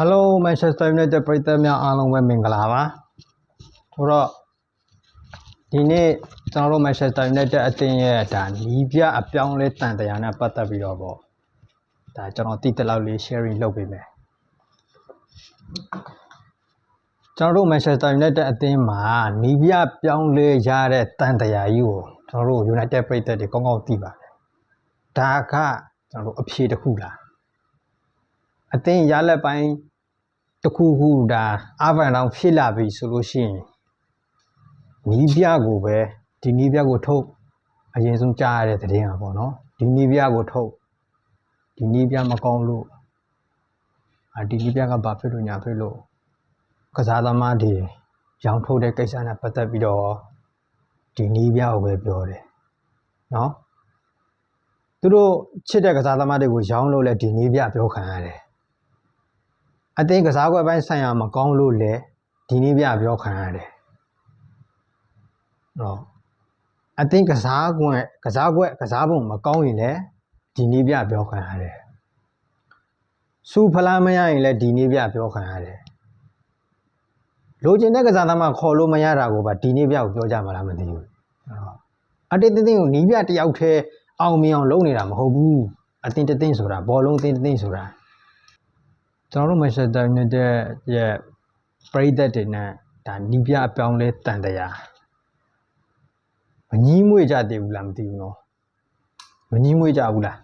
Hello Manchester United ပရိသတ်များအားလုံးပဲမင်္ဂလာပါဆိုတော့ဒီနေ့ကျွန်တော်တို့ Manchester United အသင်းရဲ့ဒါနီးပြအပြောင်းလဲတန်တရားနဲ့ပတ်သက်ပြီးတော့ပေါ့ဒါကျွန်တော်တိတက်လောက်လေး sharing လုပ်ပေးမယ်ကျွန်တော်တို့ Manchester United အသင်းမှာနီးပြပြောင်းလဲရတဲ့တန်တရားကြီးကိုကျွန်တော်တို့ United ပရိသတ်တွေကောင်းကောင်းသိပါတယ်ဒါကကျွန်တော်တို့အဖြေတစ်ခုလား အသင်းရလက်ပိုင်းတစ်ခုခုဒါအဗန်တောင်ဖြစ်လာပြီဆိုလို့ရှိရင်နီးပြကိုပဲဒီနီးပြကိုထုတ်အရင်ဆုံးကြားရတဲ့သတင်းอ่ะပေါ့နော်ဒီနီးပြကိုထုတ်ဒီနီးပြမကောင်းလို့အာဒီနီးပြကဘာဖြစ်လို့ညာဖြစ်လို့ကစားသမားတွေရောင်းထုတ်တဲ့ကိစ္စနဲ့ပတ်သက်ပြီးတော့ဒီနီးပြကိုပဲပြောတယ်နော်သူတို့ချစ်တဲ့ကစားသမားတွေကိုရောင်းလို့လဲဒီနီးပြပြောခံရတယ် အသင်းကစားကွက်ပိုင်းဆိုင်ရာမကောင်းလို့လေဒီနေ့ပြပြောခံရတယ်။နော်အသင်းကစားကွက်ကစားကွက်ကစားပုံမကောင်းရင်လည်းဒီနေ့ပြပြောခံရတယ်။စူဖလားမရရင်လည်းဒီနေ့ပြပြောခံရတယ်။လိုချင်တဲ့ကစားသမားခေါ်လို့မရတာကိုပါဒီနေ့ပြကိုပြောကြမှာလားမသိဘူး။နော်အတင်းတင်းကိုနီးပြတယောက်တည်းအောင်မြင်အောင်လုပ်နေတာမဟုတ်ဘူး။အတင်းတင်းဆိုတာဘောလုံးတင်းတင်းဆိုတာ ကျွန်တော်တို့ Manchester United ရဲ့ပရိသတ်တွေနဲ့ဒါနီးပြအပြောင်းလဲတန်တရားမငီးမွေ့ကြသေးဘူးလားမသိဘူးနော်မငီးမွေ့ကြဘူးလား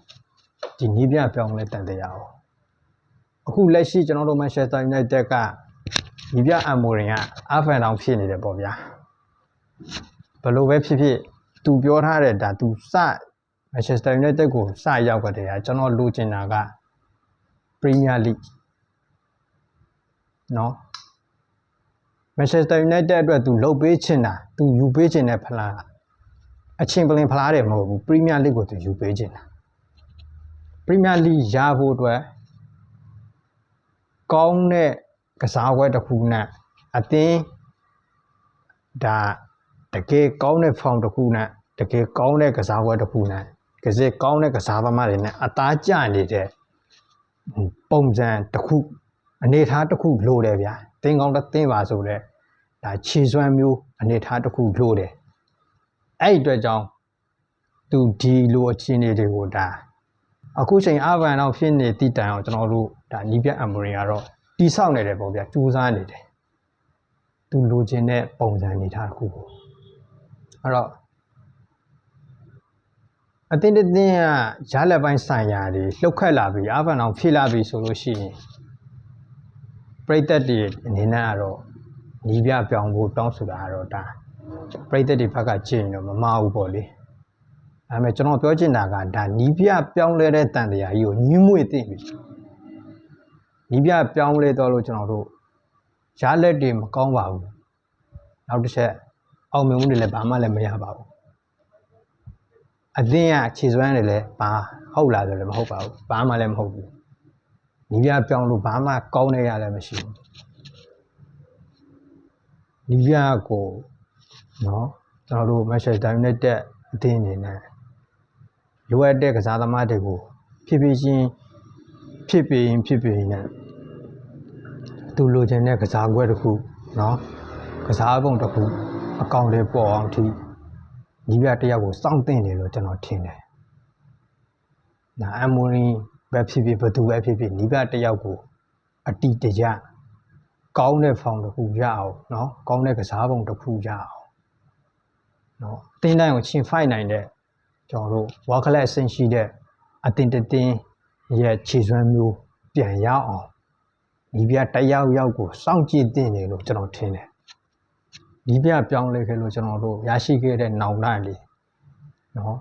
ဒီနီးပြအပြောင်းလဲတန်တရားရောအခုလက်ရှိကျွန်တော်တို့ Manchester United ကနီးပြအမိုရင်ကအဖန်တောင်ဖြစ်နေတယ်ပေါ့ဗျာဘယ်လိုပဲဖြစ်ဖြစ်သူပြောထားတဲ့ဒါသူစ Manchester United ကိုစရောက်ကတည်းကကျွန်တော်လိုချင်တာက Premier League နော် Manchester United အတွက်သူလှုပ်ပေးချင်တာသူယူပေးချင်တဲ့ဖလားအချင်းပလင်ဖလားတယ်မဟုတ်ဘူး Premier League ကိုသူယူပေးချင်တာ Premier League ရဖို့အတွက်ကောင်းတဲ့ကစားပွဲတစ်ခုနဲ့အသင်းဒါတကယ်ကောင်းတဲ့ form တစ်ခုနဲ့တကယ်ကောင်းတဲ့ကစားပွဲတစ်ခုနဲ့ကစားကောင်းတဲ့ကစားသမားတွေနဲ့အသားကျနေတဲ့ပုံစံတစ်ခု အနေထားတစ်ခုလိုတယ်ဗျာတင်းကောင်းတစ်တင်းပါဆိုတော့ဒါခြေစွမ်းမျိုးအနေထားတစ်ခုလိုတယ်အဲ့ဒီအတွက်ကြောင့်သူဒီလိုအခြေအနေတွေကိုဒါအခုချိန်အဗန်တော့ဖြစ်နေတိတိုင်အောင်ကျွန်တော်တို့ဒါနီးပြအမရီကတော့တိဆောက်နေတယ်ပေါ့ဗျာစူးစမ်းနေတယ်သူလိုချင်တဲ့ပုံစံအနေထားတစ်ခုကိုအဲ့တော့အတင်းတင်းကရလက်ပိုင်းဆိုင်ရာတွေလှုပ်ခတ်လာပြီးအဗန်အောင်ဖြစ်လာပြီးဆိုလို့ရှိရင် ပရိသတ်တွေအနေနဲ့ကတော့နီးပြပြောင်းဖို့တောင်းဆိုတာကတော့ဒါပရိသတ်တွေဘက်ကကြည့်ရင်တော့မမဘူးပေါ့လေဒါပေမဲ့ကျွန်တော်ပြောချင်တာကဒါနီးပြပြောင်းလဲတဲ့တန်တရားကြီးကိုညှင်းမွေ့သိပြီနီးပြပြောင်းလဲတော့လို့ကျွန်တော်တို့ရလက်တွေမကောင်းပါဘူးနောက်တစ်ချက်အောင်မြင်မှုတွေလည်းဘာမှလည်းမရပါဘူးအသင်းကခြေစွမ်းတွေလည်းဘာဟုတ်လားဆိုလည်းမဟုတ်ပါဘူးဘာမှလည်းမဟုတ်ဘူး ညီပြပြောင်းလို့ဘာမှကောင်းတဲ့ရလည်းမရှိဘူးညီပြကိုနော်ကျွန်တော်တို့ Manchester United အသင်းအနေနဲ့လိုအပ်တဲ့ကစားသမားတွေကိုဖြစ်ဖြစ်ချင်းဖြစ်ပြီးရင်ဖြစ်ပြီးရင်နဲ့သူလိုချင်တဲ့ကစားကွက်တစ်ခုနော်ကစားပုံတစ်ခုအကောင့်တွေပေါ်အောင်ထိညီပြတယောက်ကိုစောင့်တင်တယ်လို့ကျွန်တော်ထင်တယ်။နာအမိုရင် ပဲဖြစ်ဖြစ်ဘသူပဲဖြစ်ဖြစ်နီးပြတယောက်ကိုအတီတကြကောင်းတဲ့ဖောင်တစ်ခုရအောင်เนาะကောင်းတဲ့ကစားပုံတစ်ခုရအောင်เนาะအတင်းတိုင်းကိုချင်းဖိုက်နိုင်တဲ့ကျွန်တော်တို့ဝါခလက်အဆင့်ရှိတဲ့အတင်းတတင်းရဲ့ခြေစွမ်းမျိုးပြန်ရအောင်နီးပြတယောက်ယောက်ကိုစောင့်ကြည့်တင်တယ်လို့ကျွန်တော်ထင်တယ်နီးပြပြောင်းလဲခဲ့လို့ကျွန်တော်တို့ရရှိခဲ့တဲ့နောင်တလေးเนาะ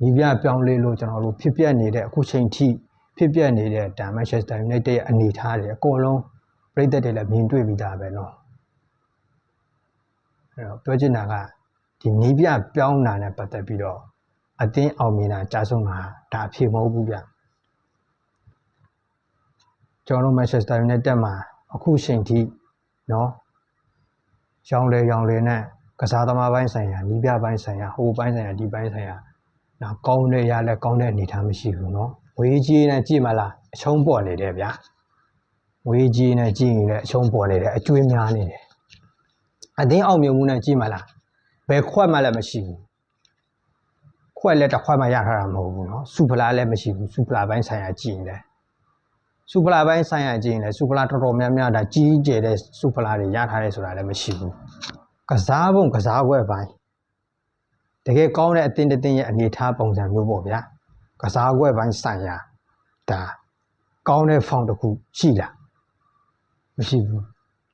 နီးပြပြောင်းလဲလို့ကျွန်တော်တို့ဖြစ်ပျက်နေတဲ့အခုချိန်ထိဖြစ်ပျက်နေတဲ့ဒါမန်ချက်စတာယူနိုက်တက်ရဲ့အနေအထားတွေအကုန်လုံးပြည်သက်တွေလည်းမြင်တွေ့ပြီးသားပဲเนาะအဲ့တော့ပြောချင်တာကဒီနီးပြပြောင်းတာနဲ့ပတ်သက်ပြီးတော့အသင်းအောင်မြင်တာကြားဆုံးတာဒါအဖြစ်မဟုတ်ဘူးဗျကျွန်တော်တို့မန်ချက်စတာယူနိုက်တက်မှာအခုချိန်ထိเนาะရောင်းလေရောင်းလေနဲ့ကစားသမားပိုင်းဆိုင်ရာနီးပြပိုင်းဆိုင်ရာဟိုပိုင်းဆိုင်ရာဒီပိုင်းဆိုင်ရာ နော်ကောင်းတဲ့ရလဲကောင်းတဲ့အနေထားမရှိဘူးနော်ငွေကြီးနဲ့ကြည့်မလားအချုံးပေါ်နေတယ်ဗျာငွေကြီးနဲ့ကြည့်ရင်လည်းအချုံးပေါ်နေတယ်အကျွေးများနေတယ်အတင်းအောင်မြုံမှုနဲ့ကြည့်မလားဘယ်ခွက်မှလည်းမရှိဘူးခွက်လည်းတစ်ခွက်မှရထားတာမဟုတ်ဘူးနော်စူဖလာလည်းမရှိဘူးစူဖလာပိုင်းဆိုင်ရာကြည့်ရင်လည်းစူဖလာပိုင်းဆိုင်ရာကြည့်ရင်လည်းစူဖလာတော်တော်များများဒါကြီးကျယ်တဲ့စူဖလာတွေရထားတယ်ဆိုတာလည်းမရှိဘူးကစားပုံကစားပွဲပိုင်း တကယ်ကောင်းတဲ့အသင်းတစ်သင်းရဲ့အနေအထားပုံစံမျိုးပေါ့ဗျာကစားပွဲပိုင်းဆိုင်ရာဒါကောင်းတဲ့ဖောင်တစ်ခုရှိလား မရှိဘူး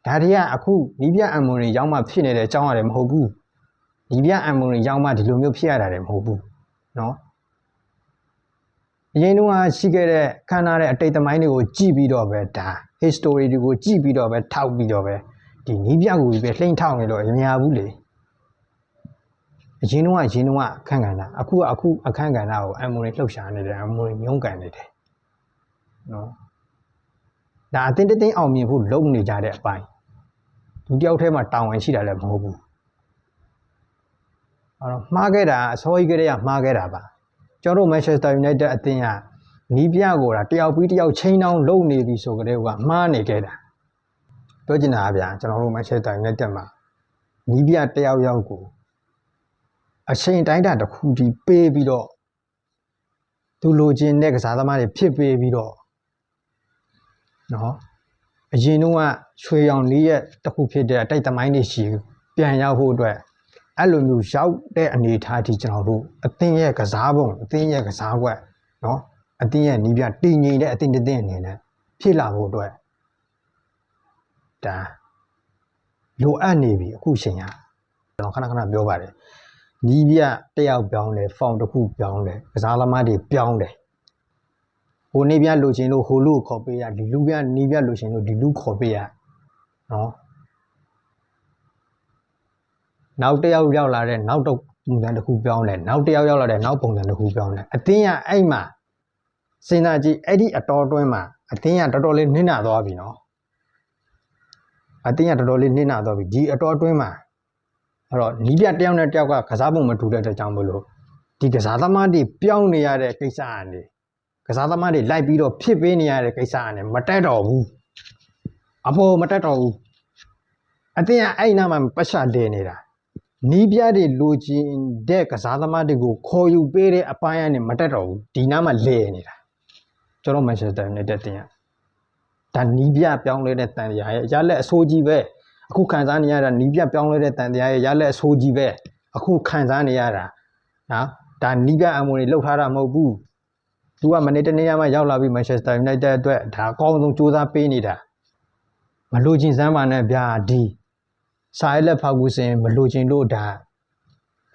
ဒါတွေကအခုနီးပြအမွန်တွေရောက်မှဖြစ်နေတဲ့အကြောင်းအရာတွေမဟုတ်ဘူးနီးပြအမွန်တွေရောက်မှဒီလိုမျိုးဖြစ်ရတာတွေမဟုတ်ဘူးเนาะအရင်တုန်းကရှိခဲ့တဲ့ခန္ဓာတဲ့အတိတ်သမိုင်းတွေကိုကြည့်ပြီးတော့ပဲဒါ history တွေကိုကြည့်ပြီးတော့ပဲထောက်ပြီးတော့ပဲဒီနီးပြကိုပဲလှိမ့်ထောက်နေလို့အများဘူးလေ အရင်တော့အရင်တော့အခန့်ကဏ္ဍအခုကအခုအခန့်ကဏ္ဍကို memory လှုပ်ရှားနေတယ် memory ညှုံးကန်နေတယ်နော်ဒါအတင်းတင်းအောင်မြင်ဖို့လုပ်နေကြတဲ့အပိုင်းသူတယောက်တည်းမှာတာဝန်ရှိတာလည်းမဟုတ်ဘူးအဲ့တော့မှားခဲ့တာအစိုးရကလေးကမှားခဲ့တာပါကျွန်တော် Manchester United အသင်းကနီးပြကိုတာတယောက်ပြီးတယောက်ချင်းတောင်းလုံနေပြီဆိုကြတဲ့ကမှားနေခဲ့တာပြောချင်တာဗျာကျွန်တော်တို့ Manchester United မှာနီးပြတယောက်ယောက်ကို အချိန်တိုင်းတာတစ်ခုဒီပေးပြီးတော့သူလိုချင်တဲ့ကစားသမားတွေဖြစ်ပေးပြီးတော့နော်အရင်တုန်းကရွှေရောင်လေးရက်တစ်ခုဖြစ်တဲ့အတိတ်သမိုင်းတွေရှိပြန်ရောက်ဖို့အတွက်အဲ့လိုမျိုးရောက်တဲ့အနေအထားที่ကျွန်တော်တို့အသင်းရဲ့ကစားပုံအသင်းရဲ့ကစားကွက်နော်အသင်းရဲ့နီးပြတည်ငြိမ်တဲ့အသင်းတစ်သင်းအနေနဲ့ဖြစ်လာဖို့အတွက်ဒါလိုအပ်နေပြီအခုချိန်ကကျွန်တော်ခဏခဏပြောပါတယ် နီးပြတစ်ယောက်ပြောင်းတယ်ဖောင်တစ်ခုပြောင်းတယ်ကစားသမားတွေပြောင်းတယ်ဟိုနေပြလိုချင်လို့ဟိုလူကိုခေါ်ပေးရဒီလူပြနေပြလိုချင်လို့ဒီလူခေါ်ပေးရနော်နောက်တစ်ယောက်ရောက်လာတဲ့နောက်တော့ပုံစံတစ်ခုပြောင်းတယ်နောက်တစ်ယောက်ရောက်လာတဲ့နောက်ပုံစံတစ်ခုပြောင်းတယ်အတင်းကအဲ့မှာစဉ်းစားကြည့်အဲ့ဒီအတော်တွင်းမှာအတင်းကတော်တော်လေးနစ်နာသွားပြီနော်အတင်းကတော်တော်လေးနစ်နာသွားပြီဒီအတော်တွင်းမှာ အဲ့တော့နီးပြတစ်ယောက်နဲ့တစ်ယောက်ကကစားပုံမတူတဲ့အတွက်ကြောင့်မလို့ဒီကစားသမားတွေပြောင်းနေရတဲ့ကိစ္စအနေကစားသမားတွေလိုက်ပြီးတော့ဖြစ်ပေးနေရတဲ့ကိစ္စနဲ့မတက်တော့ဘူးအဖို့မတက်တော့ဘူးအတင်းကအဲ့နားမှာပတ်ချလဲနေတာနီးပြားတွေလိုချင်တဲ့ကစားသမားတွေကိုခေါ်ယူပေးတဲ့အပိုင်းကနေမတက်တော့ဘူးဒီနားမှာလဲနေတာကျွန်တော်မန်ချက်စတာယူနိုက်တက်တင်ရဒါနီးပြပြောင်းလဲတဲ့တန်တရားရဲ့ရလက်အဆိုးကြီးပဲ အခုခံစားနေရတာနီးပြပြောင်းလဲတဲ့တန်တရားရဲ့ရလက်အဆိုးကြီးပဲအခုခံစားနေရတာနော်ဒါနီးပြအမွေတွေလှုပ်ထားတာမဟုတ်ဘူးသူကမနေ့တနေ့မှရောက်လာပြီး Manchester United အတွက်ဒါအကောင်းဆုံးစူးစမ်းပေးနေတာမလိုချင်စမ်းပါနဲ့ဗျာဒီစာရဲလက်ဖောက်ကူစင်မလိုချင်လို့ဒါ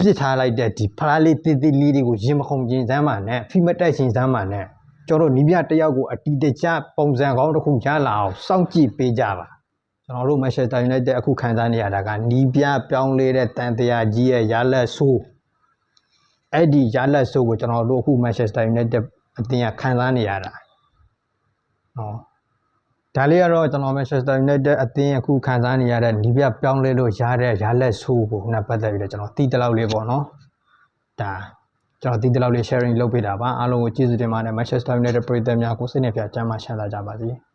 ပြစ်ထားလိုက်တဲ့ဒီဖလားလေးတိတိလေးတွေကိုရင်မခုန်ခြင်းစမ်းပါနဲ့ဖိမတက်ခြင်းစမ်းပါနဲ့ကျွန်တော်တို့နီးပြတယောက်ကိုအတီတကျပုံစံကောင်းတစ်ခုရလာအောင်စောင့်ကြည့်ပေးကြပါ ကျွန်တော်တို့ Manchester United အခုခံစားနေရတာကနီးပြပြောင်းလဲတဲ့တန်တရားကြီးရဲ့ရလက်ဆိုးအဲ့ဒီရလက်ဆိုးကိုကျွန်တော်တို့အခု Manchester United အသင်းကခံစားနေရတာ။ဟောဒါလေးကတော့ကျွန်တော် Manchester United အသင်းအခုခံစားနေရတဲ့ဒီပြပြောင်းလဲလို့ရတဲ့ရလက်ဆိုးကိုခုနပတ်သက်ပြီးတော့ကျွန်တော်တီးတလောက်လေးပေါ့နော်။ဒါကျွန်တော်တီးတလောက်လေး sharing လုပ်ပေးတာပါအားလုံးကိုကျေးဇူးတင်ပါတယ် Manchester United ပရိသတ်များကိုစိတ်နှပြချမ်းသာချမ်းသာကြပါစေ။